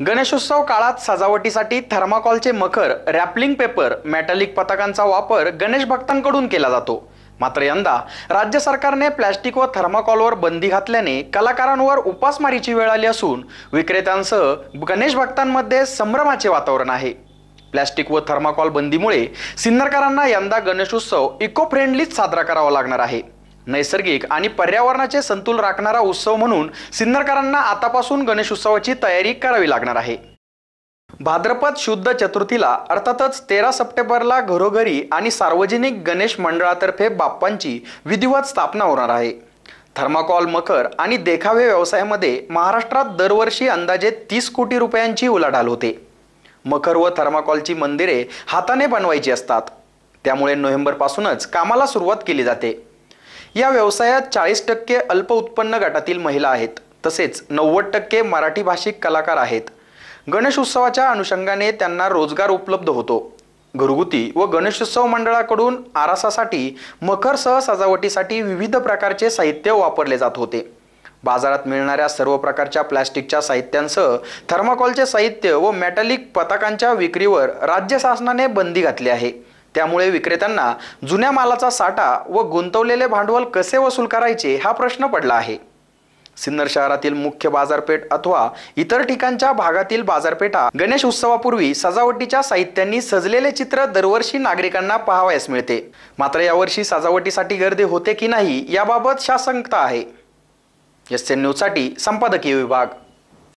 गणेशोत्सव काळात सजावटीसाठी थर्माकॉलचे मखर रॅपलिंग पेपर मेटॅलिक पताकांचा वापर गणेश भक्तांकडून केला जातो. मात्र यंदा राज्य सरकारने प्लॅस्टिक व थर्माकॉलवर बंदी घातल्याने कलाकारांवर उपासमारीची वेळ आली असून विक्रेत्यांसह गणेश भक्तांमध्ये संभ्रमाचे वातावरण आहे. प्लॅस्टिक व थर्माकॉल बंदीमुळे सिन्नरकरांना यंदा गणेशोत्सव इको फ्रेंडलीच साजरा करावा लागणार आहे. नैसर्गिक आणि पर्यावरणाचे संतुल राखणारा उत्सव म्हणून सिन्नरकरांना आतापासून गणेशोत्सवाची तयारी करावी लागणार आहे. भाद्रपद शुद्ध चतुर्थीला अर्थातच तेरा सप्टेंबरला घरोघरी आणि सार्वजनिक गणेश मंडळातर्फे बाप्पांची विधिवत स्थापना होणार आहे. थर्माकॉल मखर आणि देखावे व्यवसायामध्ये महाराष्ट्रात दरवर्षी अंदाजे तीस कोटी रुपयांची उलाढाल होते. मखर व थर्माकॉलची मंदिरे हाताने बनवायची असतात. त्यामुळे नोव्हेंबरपासूनच कामाला सुरुवात केली जाते. या व्यवसायात चाळीस टक्के अल्प उत्पन्न गटातील महिला आहेत. तसेच नव्वद टक्के मराठी भाषिक कलाकार आहेत. गणेश उत्सवाच्या अनुषंगाने त्यांना रोजगार उपलब्ध होतो. घरगुती व गणेशोत्सव मंडळाकडून आरासासाठी मखरसह सजावटीसाठी विविध प्रकारचे साहित्य वापरले जात होते. बाजारात मिळणाऱ्या सर्व प्रकारच्या प्लॅस्टिकच्या साहित्यांसह थर्माकॉलचे साहित्य व मेटॅलिक पताकांच्या विक्रीवर राज्य शासनाने बंदी घातली आहे. त्यामुळे विक्रेत्यांना जुन्या मालाचा साठा व गुंतवलेले भांडवल कसे वसूल करायचे हा प्रश्न पडला आहे. सिन्नर शहरातील मुख्य बाजारपेठ अथवा इतर ठिकाणच्या भागातील बाजारपेठा गणेश उत्सवापूर्वी सजावटीच्या साहित्यांनी सजलेले चित्र दरवर्षी नागरिकांना पाहावयास मिळते. मात्र यावर्षी सजावटीसाठी गर्दी होते की नाही याबाबत शासंकता आहे. एस एन न्यूजसाठी संपादकीय विभाग.